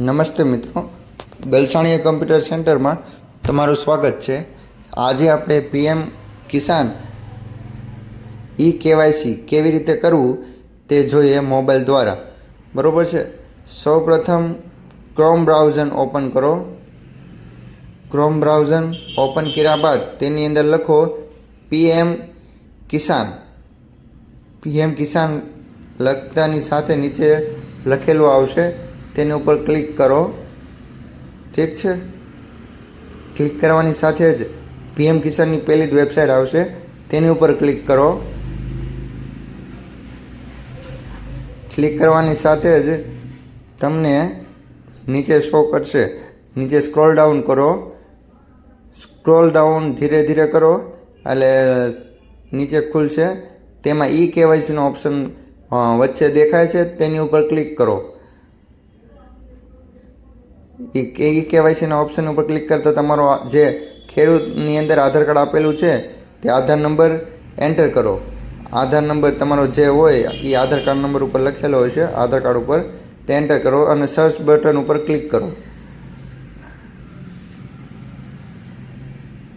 નમસ્તે મિત્રો. ગલસાણીયા કમ્પ્યુટર સેન્ટરમાં તમારું સ્વાગત છે. આજે આપણે પીએમ કિસાન ઈ કેવાયસી કેવી રીતે કરવું તે જોઈએ મોબાઈલ દ્વારા. બરાબર છે? સૌપ્રથમ ક્રોમ બ્રાઉઝર ઓપન કરો. ક્રોમ બ્રાઉઝર ઓપન કર્યા બાદ તેની અંદર લખો પીએમ કિસાન. પીએમ કિસાન લખતાની સાથે નીચે લખેલું આવશે. તેની ઉપર ક્લિક કરો. ઠીક છે? ક્લિક કરવાની સાથે જ પીએમ કિસાનની પહેલી જ વેબસાઇટ આવશે. તેની ઉપર ક્લિક કરો. ક્લિક કરવાની સાથે જ તમને નીચે શો કરશે. નીચે સ્ક્રોલ ડાઉન કરો. સ્ક્રોલ ડાઉન ધીરે ધીરે કરો. એટલે નીચે ખુલશે. તેમાં ઈ કેવાયસીનો ઓપ્શન વચ્ચે દેખાય છે. તેની ઉપર ક્લિક કરો. એ ઈ કેવાયસીના ઓપ્શન ઉપર ક્લિક કરતાં તમારો જે ખેડૂતની અંદર આધાર કાર્ડ આપેલું છે, તે આધાર નંબર એન્ટર કરો. આધાર નંબર તમારો જે હોય એ આધાર કાર્ડ નંબર ઉપર લખેલો હોય છે, આધાર કાર્ડ ઉપર તે એન્ટર કરો અને સર્ચ બટન ઉપર ક્લિક કરો.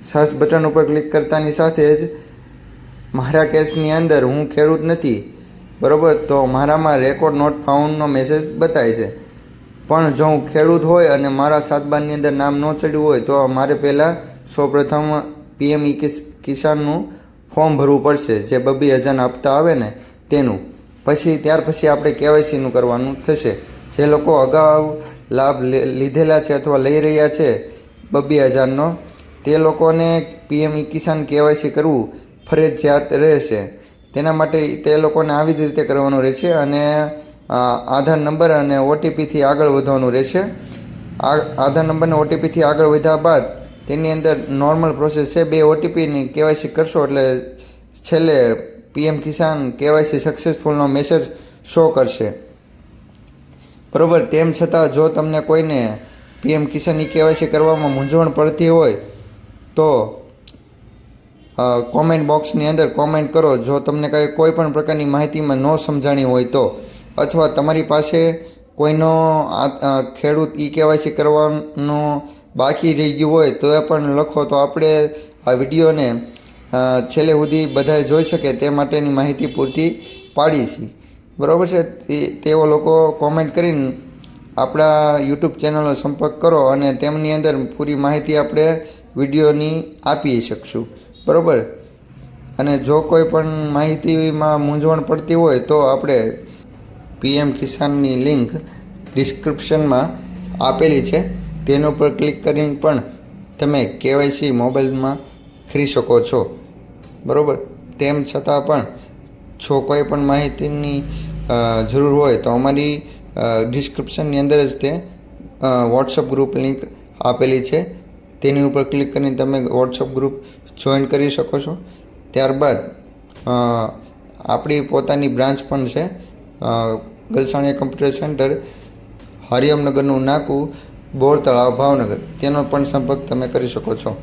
સર્ચ બટન ઉપર ક્લિક કરતાની સાથે જ મારા કેસની અંદર હું ખેડૂત નથી, બરાબર? તો મારામાં રેકોર્ડ નોટ ફાઉન્ડનો મેસેજ બતાવે છે. પણ જો હું ખેડૂત હોય અને મારા સાતબારની અંદર નામ ન ચડ્યું હોય, તો મારે પહેલાં સૌપ્રથમ પીએમ ઈ કિસાનનું ફોર્મ ભરવું પડશે, જે બબ્બી હજારના હપ્તા આવે ને તેનું. પછી, ત્યાર પછી આપણે કેવાયસીનું કરવાનું થશે. જે લોકો અગાઉ લાભ લીધેલા છે અથવા લઈ રહ્યા છે બબ્બી હજારનો તે લોકોને પીએમ ઈ કિસાન કેવાયસી કરવું ફરજિયાત રહેશે. તેના માટે તે લોકોને આવી જ રીતે કરવાનું રહેશે અને આધાર નંબર અને ઓટીપીથી આગળ વધવાનું રહેશે. આ આધાર નંબરને ઓટીપીથી આગળ વધ્યા બાદ તેની અંદર નોર્મલ પ્રોસેસ છે. બે ઓટીપીની કેવાયસી કરશો એટલે છેલ્લે પીએમ કિસાન કેવાયસી સક્સેસફુલનો મેસેજ શો કરશે. બરાબર, તેમ છતાં જો તમને કોઈને પીએમ કિસાનની કેવાયસી કરવામાં મૂંઝવણ પડતી હોય, તો કોમેન્ટ બોક્સની અંદર કોમેન્ટ કરો. જો તમને કંઈ કોઈ પણ પ્રકારની માહિતીમાં ન સમજાણી હોય તો. અથવા તમારી પાસે કોઈનો ખેડૂત ઈ કેવાયસી કરવાનો બાકી રહી ગયું હોય તો એ પણ લખો. તો આપણે આ વિડીયોને છેલ્લે સુધી બધાએ જોઈ શકે તે માટેની માહિતી પૂરતી પાડી છે બરાબર છે? તેઓ લોકો કોમેન્ટ કરીને આપણા યુટ્યુબ ચેનલનો સંપર્ક કરો અને તેમની અંદર પૂરી માહિતી આપણે વિડીયોની આપી શકશું. બરાબર? અને જો કોઈ પણ માહિતીમાં મૂંઝવણ પડતી હોય તો આપણે પીએમ કિસાનની લિંક ડિસ્ક્રિપ્શનમાં આપેલી છે. તેના ઉપર ક્લિક કરીને પણ તમે કેવાયસી મોબાઈલમાં કરી શકો છો. બરાબર? તેમ છતાં પણ જો કોઈ પણ માહિતીની જરૂર હોય તો અમારી ડિસ્ક્રિપ્શનની અંદર જ તે વોટ્સઅપ ગ્રુપ લિંક આપેલી છે. તેની ઉપર ક્લિક કરીને તમે વોટ્સઅપ ગ્રુપ જોઈન કરી શકો છો. ત્યારબાદ આપણી પોતાની બ્રાન્ચ પણ છે. ગલસાણીયા કમ્પ્યુટર સેન્ટર હરિયમનગરનું નાકું બોર તળાવ ભાવનગર. તેનો પણ સંપર્ક તમે કરી શકો છો.